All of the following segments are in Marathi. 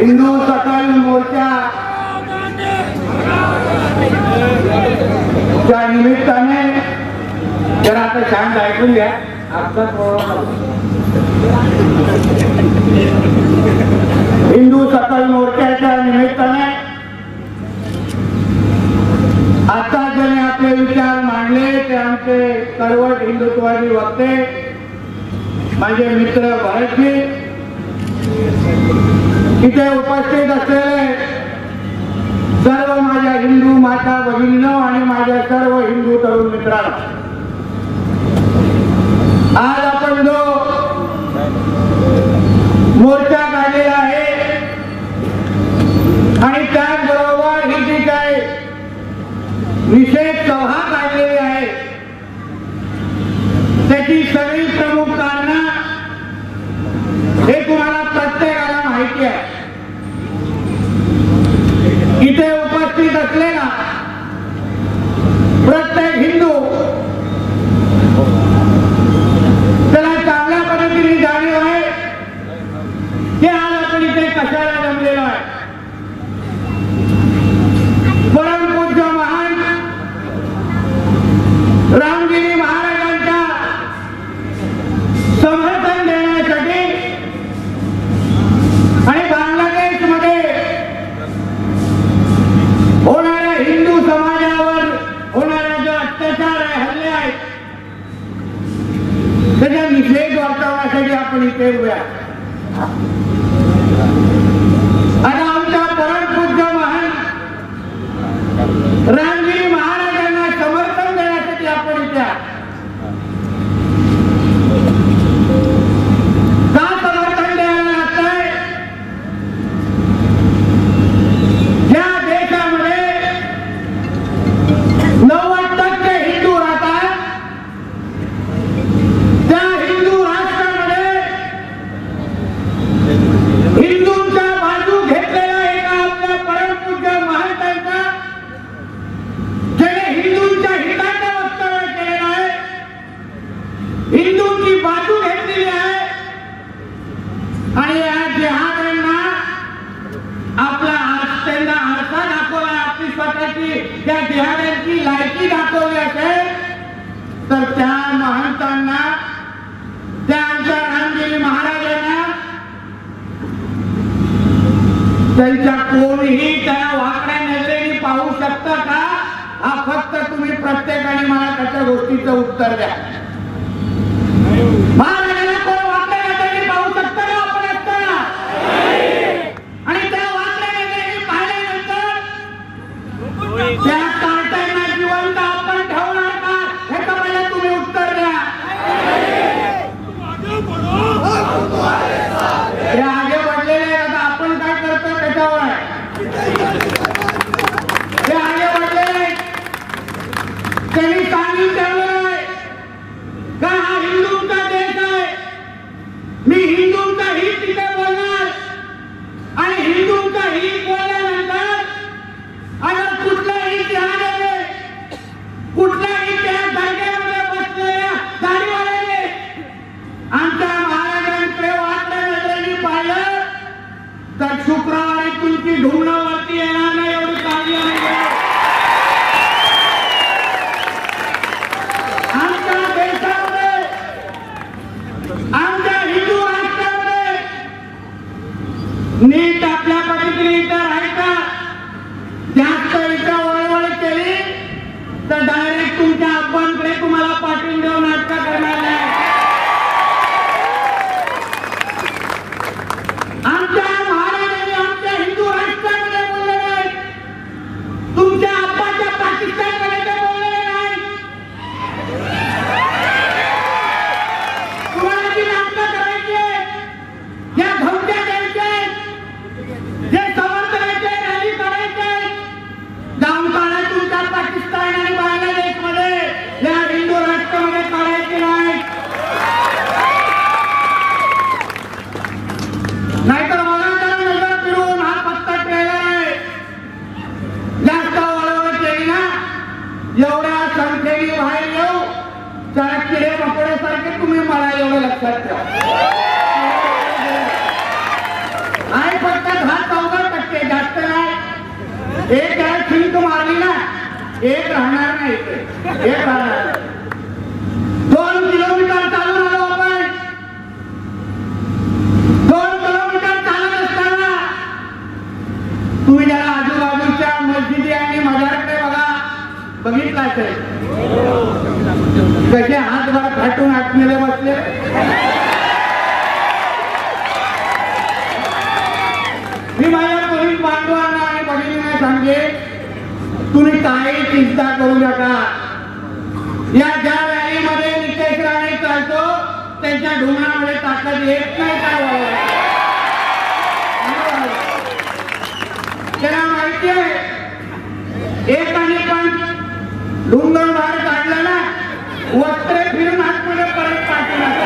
हिंदू सकल मोर्चा त्या निमित्ताने तर आता शांत ऐकून घ्या. आता हिंदू सकल मोर्चाच्या निमित्ताने आता ज्याने आपले विचार मांडले ते आमचे कडवट हिंदुत्वादी वक्ते माझे मित्र भरतजी. इथे उपस्थित असलेले सर्व माझ्या हिंदू माता बहिणीनो आणि माझ्या सर्व हिंदू तरुण मित्रांनो आज आपण जो मोर्चा काढलेला आहे आणि त्याचबरोबर ही जी काय विशेष सभा काढलेली आहे त्याची सगळी Rana त्यांच्या कोणीही त्या वाकड्या नजरेने पाहू शकता का? हा फक्त तुम्ही प्रत्येकाने मला त्याच्या गोष्टीचं उत्तर द्या. एक राहणार नाही इथे. एक राहणार दोन किलोमीटर चालून आलो आपण. दोन किलोमीटर चालत असताना तुम्ही जरा आजूबाजूच्या मस्जिदी आणि मजाराकडे बघा बघितलं असेल. कसे हात भर फाटून आतमध्ये बसले. मी माझ्या पोलीस बांधवांना आणि बहिणींना सांगेल तुम्ही काही चिंता करू नका. या ज्या रॅलीमध्ये नितेश राणे चालतो त्यांच्या ढोंगणामध्ये ताकद येत नाही काय हो? त्याला माहिती आहे. एक आणि पण ढुंगण बाहेर काढला ना वस्त्रे फिरून आतमध्ये परत पाठवणार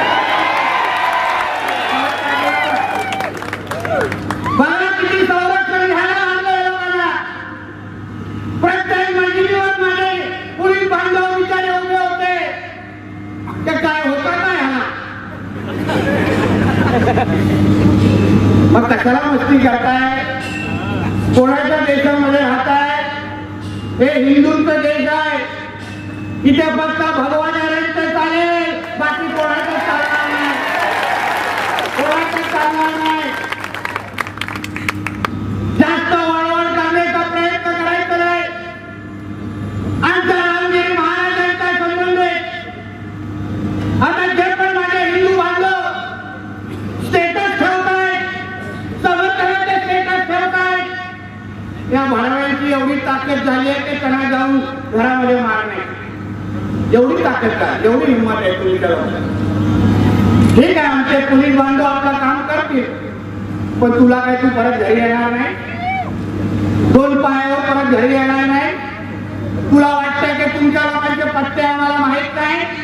बघा किती संरक्षण घ्यायला आणलं या लोकांना प्रत्येक मस्जिदीवर माझे पोलीस बांधव विचारे उभे होते ते काय होतं काय ह्याला मग कशाला मस्ती करताय? कोणाच्या देशामध्ये राहताय? हे हिंदूंचा देश आहे. इथे फक्त भगवानाचं चालेल बाकी कोणाचं चालणार नाही कोणाचं चालणार नाही जास्त वळवळ करण्याचा प्रयत्न करायचा नाही आमच्या रामगिरी महाराजांचा संबंध आहे आता जे पण माझे हिंदू बांधव स्टेटस ठेवतायत समर्थनाचे स्टेटस ठेवतायत या भाडव्यांची एवढी ताकद झाली आहे की त्यांना जाऊन घरामध्ये मारणे एवढी ताकद काय एवढी हिंमत आहे तुम्ही ठीक आहे आमचे पोलीस बांधव आपलं काम करतील पण तुला काय तू परत घरी येणार नाही? दोन पायावर परत घरी येणार नाही? तुला वाटतं की तुमच्या लोकांचे पत्ते आम्हाला माहीत नाही?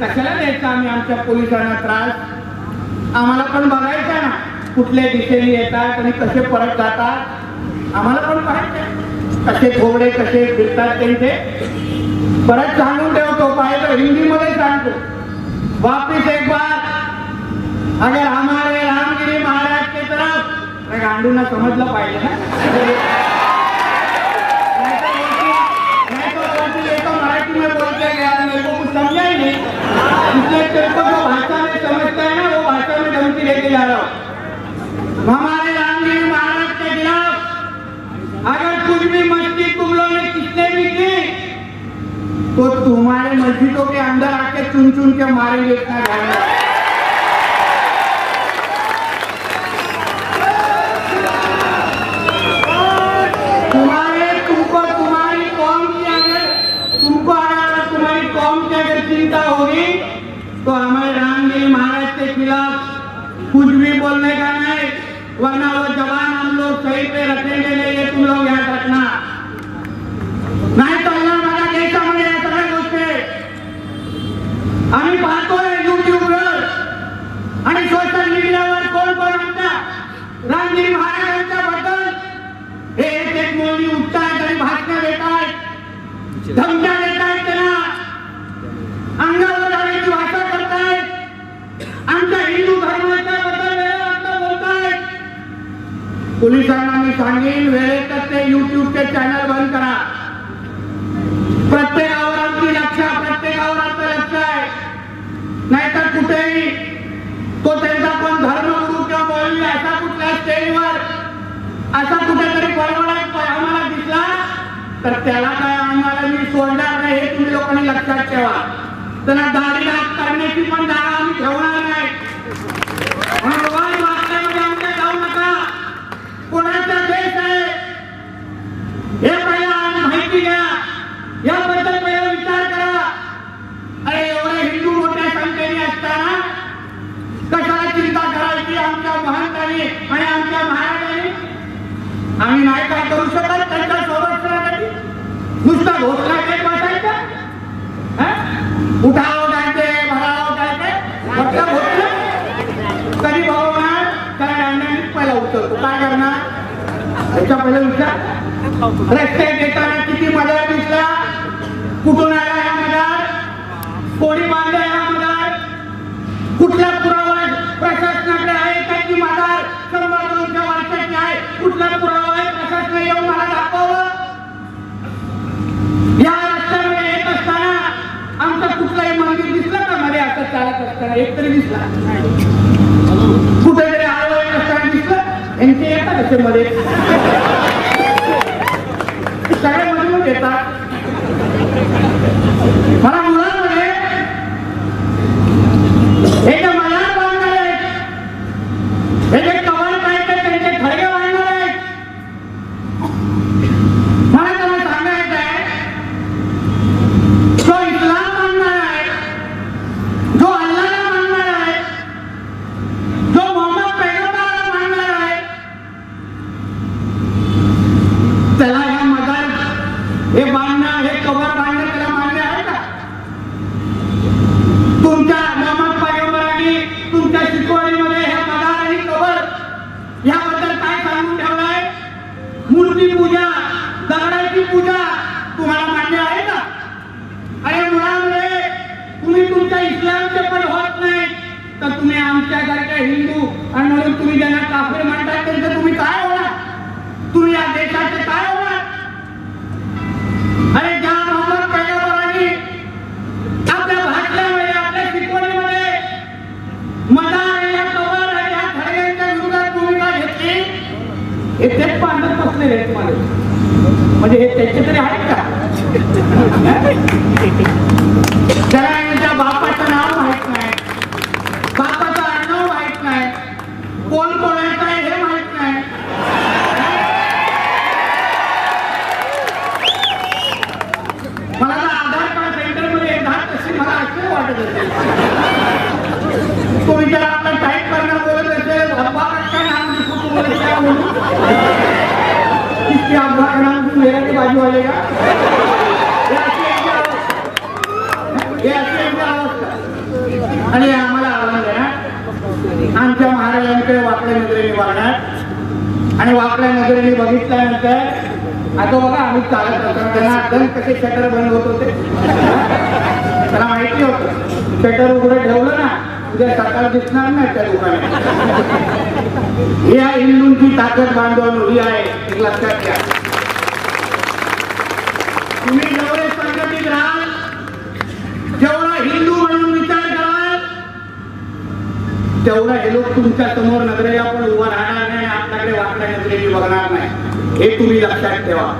कशाला द्यायचा आम्ही आमच्या पोलिसांना त्रास? आम्हाला पण बघायचं ना कुठल्या दिशेने येतात आणि कसे परत जातात? आम्हाला पण पाहायचं कसे थोबडे कसे फिरतात त्यांचे परत सांगून ठेवतो पाहिजे हिंदीमध्ये सांगतो. वापिस एक बार. अगर हमारे रामगिरी महाराज के तरफ. गांडूंना समजलं पाहिजे ना. नहीं तो मराठी में बोलते गया मेरे को कुछ समझा ही नहीं इसलिए तेरे जो भाषा में समझता है ना हो वो भाषा में धमकी लेके जा रहा हूँ हमारे रामगिरी महाराज के खिलाफ अगर कुछ भी मस्ती तुम लोग ने किसने भी की तो तुम्हारे मस्जिदों के अंदर आके चुन चुन के मारेंगे इतना तो हमारे रामगिरी महाराज के खिलाफ कुछ भी बोलने का नहीं? वरना वो जवान हम लोग सही पे रखेंगे नहीं ये तुम लोग याद रखना। नहीं तो नाही चालणार माझ्या देशामध्ये या सगळ्या गोष्टी आम्ही पाहतोय युट्यूबवर आणि सोशल मीडियावर कोण कोण आमच्या रामगिरी महाराजांच्या बद्दल हे एक एक मुली उठतायत आणि भाषण देत आहेत धमक्या देत आहेत त्यांना अंगावर जाण्याची भाषा करतायत आमच्या हिंदू धर्माच्या बद्दल वेळेवर बोलतायत पोलिसांना मी सांगेन वेळेतच ते युट्यूबचे चॅनल बंद करा. प्रत्येकावर आमची लक्ष प्रत्येकावर आमचं लक्ष आहे. नाहीतर कुठेही तो त्यांचा पण धर्म गुरु किंवा बोलली असा कुठल्या स्टेजवर असा कुठेतरी बळवळा आम्हाला दिसला तर त्याला काय आम्हाला मी सोडणार नाही हे तुम्ही लोकांनी लक्षात ठेवा. त्यांना दाढी करण्याची पण जागा आम्ही ठेवणार नाही म्हणून वाद वाचण्यामध्ये आमच्या जाऊ नका कोणाचा देश आहे हे पहिला आज माहिती घ्या याबद्दल पहिला विचार करा अरे एवढे हिंदू मोठ्या संख्येने असताना कशाला चिंता करायची आमच्या महंतांनी आणि आमच्या महाराजांनी आम्ही नाही काय करू शकत त्यांच्या संरक्षणासाठी नुसता घोषणा काही बसायचा उठाव जायचे भराव जायचे फक्त घोषणा कधी भावणार त्या दांड्याने पहिला उतरतो काय करणार? त्याच्या पहिला विचार. रस्त्यात येताना किती मजा दिसला? कुठून आला या मजा कोणी बांधला या मदर कुठला पुरावा प्रशासनाकडे आहे का की मदर शंभर दोनशे वर्षाची आहे कुठला पुरावा आहे प्रशासन येऊन मला दाखवावं या रस्त्यामध्ये येत असताना आमचं कुठलंही मंदिर दिसलं का मध्ये असं चालत एक तरी दिसला. कुठेतरी आलो येत असताना दिसलं यांचे येतात असे मध्ये सगळे मधून येतात. मला मुलांमध्ये हे जे मला बांधणार आहेत हे जे कवर काढतात त्यांचे खडगे बांधणार आहेत मला त्यांना सांगायचं आहे जो इस्लाम मानणार आहे जो अल्लाला मानणार आहे जो मोहम्मद पैगंबराला मानणार आहे त्याला ह्या मदार हे बांधणं हे कवर बांधणं त्याला मान्य आहे का तुमच्या मोहम्मद पैगंबरांनी तुमच्या शिकवणीमध्ये हे मदार आणि कवर याबद्दल काय सांगून ठेवलंय मूर्ती पूजा दगडाची पूजा तुम्हाला मान्य आहे का अरे मुळामध्ये तुम्ही तुमच्या इस्लामचे पण होत नाही तर तुम्ही आमच्यासारख्या हिंदू आणि म्हणून तुम्ही ज्यांना काफीर म्हणतात त्यांचं तुम्ही काय होणार? तुम्ही या देशाचे काय होणार? अरे ज्या मोहम्मद पैगंबरांनी आपल्या भाषणामध्ये म्हणजे, आपल्या शिकवणीमध्ये मदार या कवर आणि या खडग्यांच्या विरोधात भूमिका घेतली हे तेच पांडत बसलेले आहेत मला म्हणजे हे त्याचे तरी आहेत का? तो विचार आपला टाईप करणार बोलत असेल अब्बा का नाम लिखो तो बोले क्या बोलूं किसके का नाम तू मेरा के बाजू वाले का आणि आम्हाला आव्हान आहे आमच्या महाराजांकडे वाकड्या नजरेने वागणार आणि वाकड्या नजरेने बघितल्यानंतर आता बघा आम्ही चालत असताना त्यांना अडचण कसे शटर बंद होत होते. त्याला माहिती होतं. शटर उघडं ठेवलं ना उद्या सकाळ दिसणार नाही त्या दुकानात. या आहे हिंदूंची ताकद बांधवान उभी आहे. लक्षात घ्या. तुम्ही जेवढे संघटित राहाल जेवढा हिंदू म्हणून विचार कराल तेवढा हे लोक तुमच्यासमोर नजरेला पण उभा राहणार नाही आपल्याकडे वाकड्या नजरेने बघणार नाही. हे तुम्ही लक्षात ठेवा.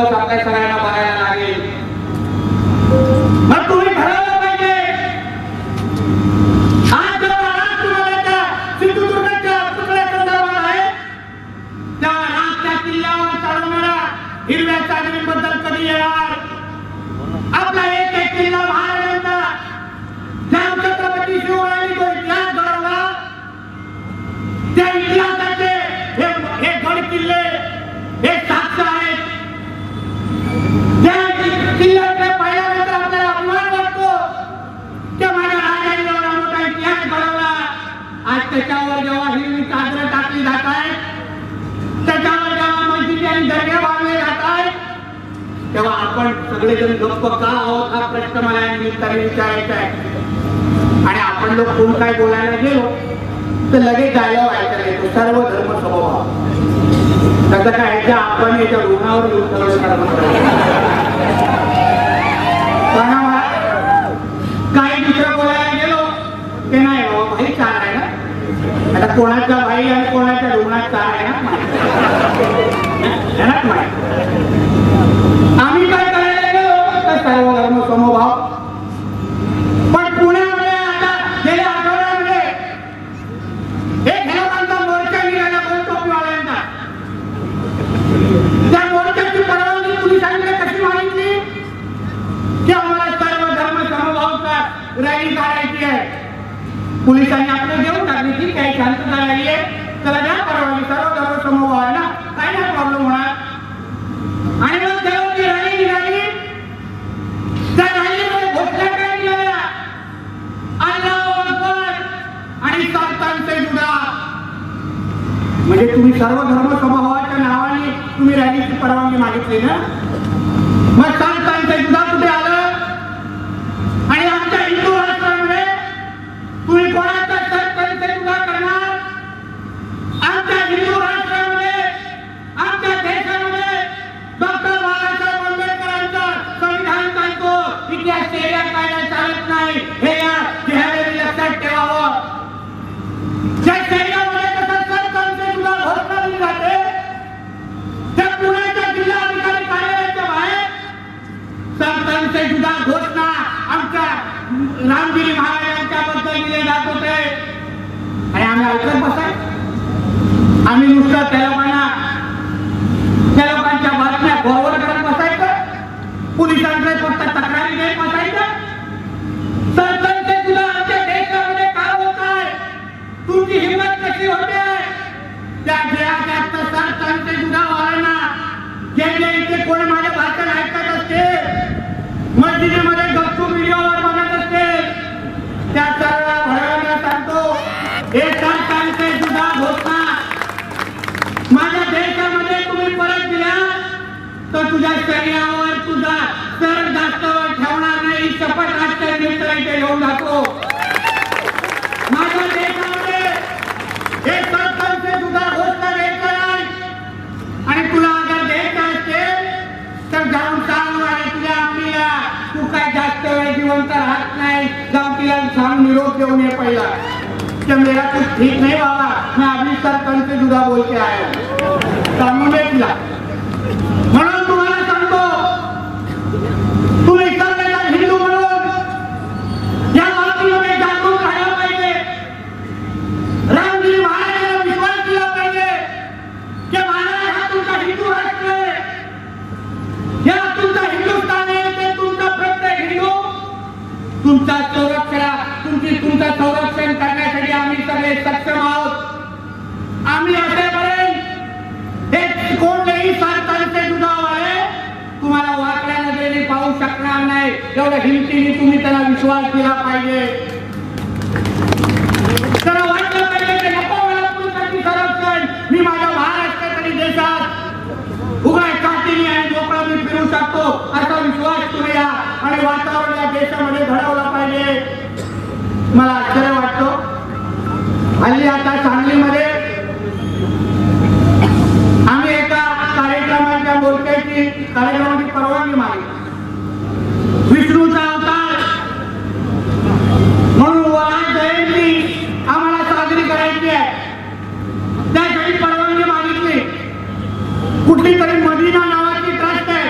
sampai serena pakaian lagi. सगळेजण गप्प का आहोत हा प्रश्न मला निमित्ताने विचारायचा आहे. आणि आपण लोक कोण काय बोलायला गेलो तर लगेच जायला ऐकायला येतो सर्व धर्म स्वभाव त्याचं काय जे आपण याच्या ऋणावर येऊन काही दुसरं बोलायला गेलो ते नाही हो भाई चार आहे ना? आता कोणाचा भाई आणि कोणाच्या ऋणात चार आहे ना? आम्ही काय सर्वधर्म समभाव. पण पुण्यामध्ये आता गेल्या आठवड्यामध्ये एक मोर्चा निघाला त्या मोर्चाची परवानगी कशी मागितली? की आम्हाला सर्वधर्म समभावचा रॅली काढायची आहे. पोलिसांनी आपलं घेऊन टाकली. की काही शांतता राहिली आहे. त्याला द्या परवानगी सर्वधर्म समभाव आहे ना म्हणजे तुम्ही सर्व धर्म समभावाच्या नावाने तुम्ही रॅलीची परवानगी मागितली ना? मग आम्ही ऐकत बसाय. आम्ही नुसतं त्या लोकांना त्या लोकांच्या बातम्या फॉरवर्ड करत बसायचं. पोलिसांकडे फक्त तक्रारी देत बसायचं. तर सुद्धा आमच्या देशामध्ये का होत आहे तुमची हिंमत कशी होते त्या जयाच्या सरपंच सुद्धा वाळना जे जे इथे कोणी माझे भाषण ऐकत असते मस्जिदीमध्ये गप्पू व्हिडिओवर बघत असते त्या सर्व भरवण्यात सांगतो हे सरपंच सुद्धा घोषणा माझ्या देशामध्ये तुम्ही परत दिल्या तर तुझ्या शरीरावर तुझा सर जास्त वेळ ठेवणार नाही शपथ राष्ट्र मित्र इथे माझ्या देशामध्ये हे सरपंच तुझा गोष्ट द्यायचं नाही. आणि तुला अगर द्यायचं असेल तर जाऊन सांग आणि तुझ्या आम्हीला तू काय जास्त वेळ जिवंत राहत नाही. जाऊन तिला सांग निरोप देऊन ये पहिला. कि मेरा कुछ ठीक नहीं बाबा. मैं अभी सरपंच से जुदा बोल के आया हूँ हल्ली आता सांगलीमध्ये आम्ही एका कार्यक्रमाच्या बोलक्याची कार्यक्रमाची परवानगी मागितली विष्णूचा अवतार म्हणून वराह जयंती आम्हाला साजरी करायची आहे त्यासाठी परवानगी मागितली कुठली तरी मदिना नावाची ट्रस्ट आहे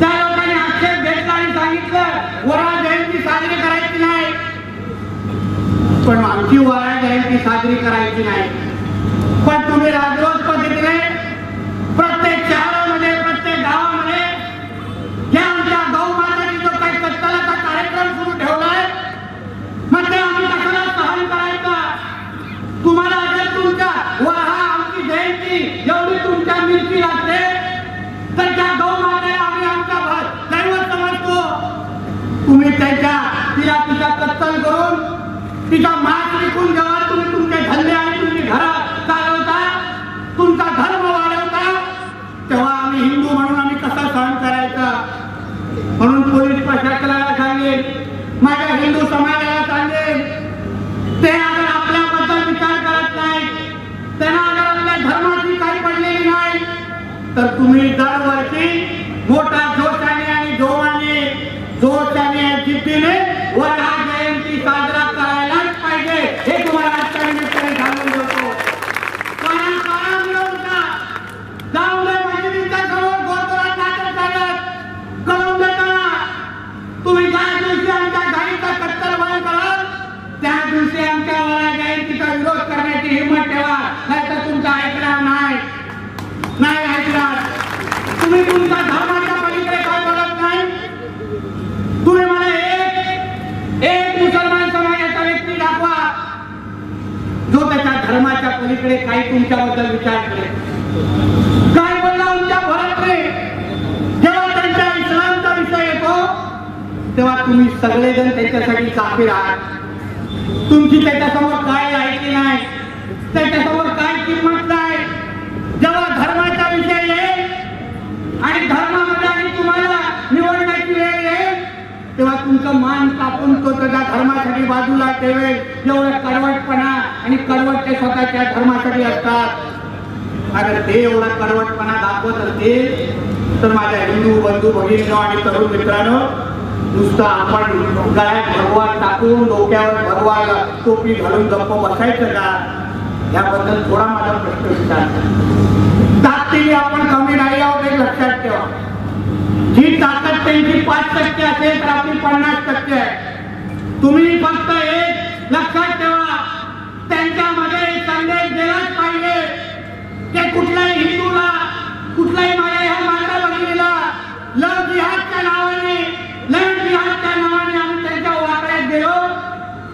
त्या लोकांनी आक्षेप घेतला आणि सांगितलं वराह जयंती साजरी करायची नाही पण आमची वराह जयंती साजरी करायची नाही पण तुम्ही राजरोज पद्धतीने प्रत्येक शहरामध्ये प्रत्येक गावामध्ये ज्या आमच्या गौमाताची जो काही कत्तलाचा कार्यक्रम सुरू ठेवलाय मग ते आम्ही कशाला सहन करायचा तुम्हाला जर तुमच्या वहा आमची जयंती एवढी तुमच्या मिरची लागते तर त्या गौमातेला आम्ही आमचा भ- दैवत समजतो तुम्ही त्याच्या तिला तिचा कत्तल करून तिचा मास विकून जेव्हा तुम्ही तुमचे धंदे आणि तुमची घर चालवता. तुमचा धर्म वाढवता. तेव्हा आम्ही हिंदू म्हणून आम्ही कसा सहन करायचा? म्हणून पोलीस प्रशासनाला सांगेल माझ्या हिंदू समाजाला सांगेल ते अगर आपल्याबद्दल विचार करत नाही त्यांना अगर आपल्या धर्माची काही पडलेली नाही तर तुम्ही दरवर्षी तुम्ही तुमच्या धर्माच्या पलीकडे काय बोलत नाही? तुम्ही मला एक एक मुसलमान समाजाचा व्यक्ती दाखवा जो त्याच्या धर्माच्या पलीकडे काही तुमच्याबद्दल विचार करेल. काय बोलला आमच्या भरतने जेव्हा त्यांच्या इस्लामचा विषय येतो तेव्हा तुम्ही सगळेजण त्याच्यासाठी काफीर आहात. तुमची त्याच्यासमोर काय लायकी नाही? त्याच्यासमोर काय किंमत नाही जेव्हा धर्माचा विषय येईल आणि धर्मामध्ये आणि तुम्हाला निवडण्याची वेळ येईल तेव्हा तुमचं आपण तो त्याच्या धर्मासाठी बाजूला ठेवेल. एवढं कडवटपणा आणि कडवट ते स्वतःच्या धर्मासाठी असतात. अगर ते एवढा कडवटपणा दाखवत असतील तर माझ्या हिंदू बंधू भगिनीनो आणि तरुण मित्रांनो नुसतं आपण गळ्यात भगवा टाकून डोक्यावर भगवा टोपी घालून गप्प बसायचं का? याबद्दल थोडा माझा प्रश्न विचार. ताकदीने आपण कमी नाही आहोत लक्षात ही ताकद त्यांची पाच टक्के असेल तर आपली पन्नास टक्के आहे. तुम्ही फक्त एक लक्षात ठेवा त्यांच्यामध्ये संदेश दिलाच पाहिजे. ते कुठल्याही हिंदूला कुठलाही माझ्या ह्या माता बहिणीला लव जिहादच्या नावाने लव जिहादच्या नावाने आम्ही त्यांच्या वाकड्यात गेलो.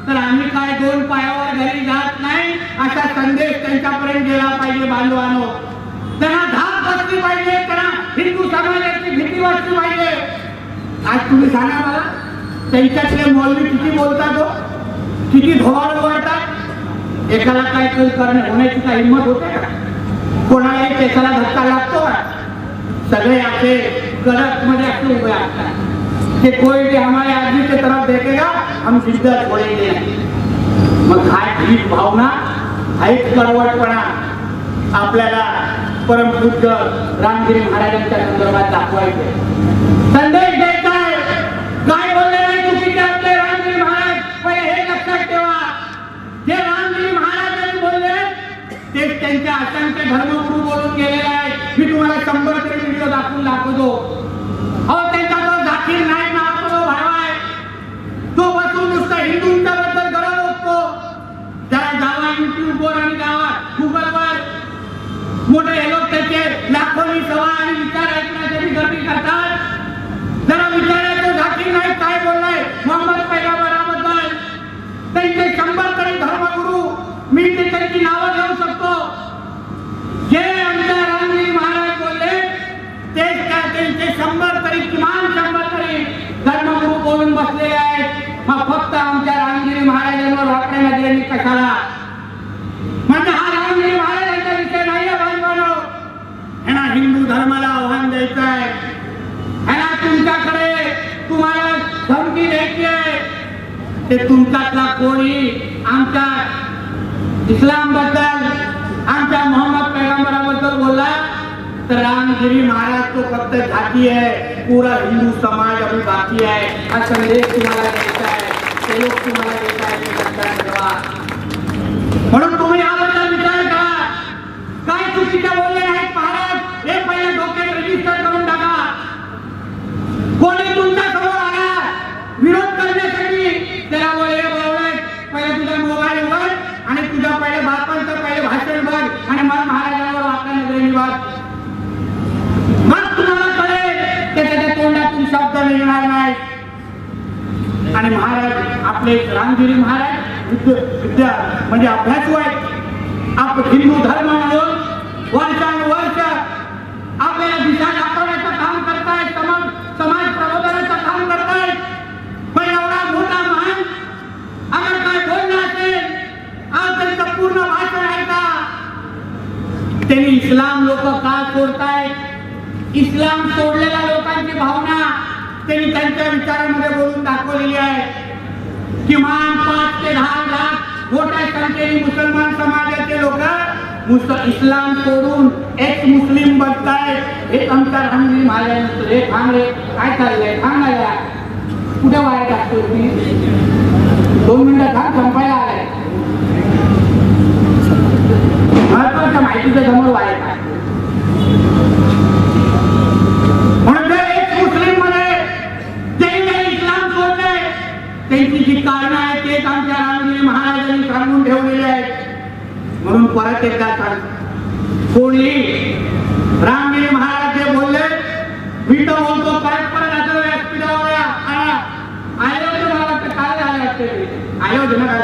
तर आम्ही काय दोन पायावर घरी जात नाही असा संदेश त्यांच्यापर्यंत गेला पाहिजे बांधवानो. त्यांना बसली पाहिजे त्यांना हिंदू समाजाची भीती वाटली पाहिजे. आज तुम्ही सांगा मला त्यांच्यातले मौलवी किती बोलतात हो? किती धोवाड बोलतात एकाला काय करणे होण्याची काय हिंमत होते का? कोणालाही केसाला धक्का लागतो सगळे असे कडकमध्ये असे उभे असतात. कि कोई भी हमारे आदमी की तरफ देखेगा हम जिद्दत छोड़ेंगे. मग हा ही भावना हाच कडवटपणा आपल्याला परमपूज्य रामगिरी महाराजांच्या संदर्भात दाखवायचे. संदेश द्यायचा काय बोलले नाही चुकीचे आपले रामगिरी महाराज. पहिले हे लक्षात ठेवा. जे रामगिरी महाराजांनी बोलले ते त्यांच्या असंख्य धर्मगुरु बोलून गेलेले आहेत. मी तुम्हाला शंभर तरी व्हिडिओ दाखवून दाखवतो. अहो त्यांचा जो झाकीर नाईक नावाचा जो भाव आहे. तो बसून नुसता हिंदूंच्या बद्दल गरज असतो जरा जावा युट्यूबवर आणि मोठे हे लोक त्याचे लाखोनी सभा आणि विचार ऐकण्यासाठी गर्दी करतात. जरा विचारायचं झाकीर नाईक काय बोललाय? मोहम्मद पैगंबराबद्दल त्यांचे शंभर तरी धर्मगुरु मी ते त्यांची नावं घेऊ शकतो. जे आमच्या रामजी महाराज बोलले तेच काय त्यांचे शंभर तरी किमान शंभर ते तुमच्यातला कोणी आमच्या इस्लाम बद्दल आमच्या मोहम्मद पैगंबराबद्दल बोलला तर रामगिरी महाराज तो फक्त जाती है पूरा हिंदू समाज अभी बाकी है हा संदेश तुम्हाला द्यायचा आहे ते लोक तुम्हाला आहे म्हणून तुम्ही येणार नाही. आणि महाराज आपले रामगिरी महाराज विद्या म्हणजे अभ्यास वाईट आप हिंदू धर्म म्हणून वर्षानुवर्ष आपल्याला दिशा दाखवण्याचं काम करतायत समाज समाज प्रबोधनाचं काम करतायत. पण एवढा मोठा महान अगर काय बोलणं असेल आज त्यांचं पूर्ण भाषण ऐका. त्यांनी इस्लाम लोक का सोडतायत? इस्लाम सोडलेल्या लोकांची भावना त्यांनी त्यांच्या विचारामध्ये बोलून दाखवलेली आहे किमान पाच ते दहा लाख मोठ्या संख्येने मुसलमान समाजाचे लोक मुस इस्लाम सोडून एक मुस्लिम बनतायत. हे आमच्या रामगिरी महाराजांचं हे थांब रे काय चाललंय? थांब ना कुठे वाया टाकतो तुम्ही? दोन मिनिटं थांब संपायला आलाय. महत्त्वाच्या माहितीच्या समोर वाया टाकतो परत एकदा सांग कोणी रामगिरी महाराज जे बोलले मी तर बोलतो काय परत असं व्यासपीठावर आयोजन काय झालं अयोध्या काय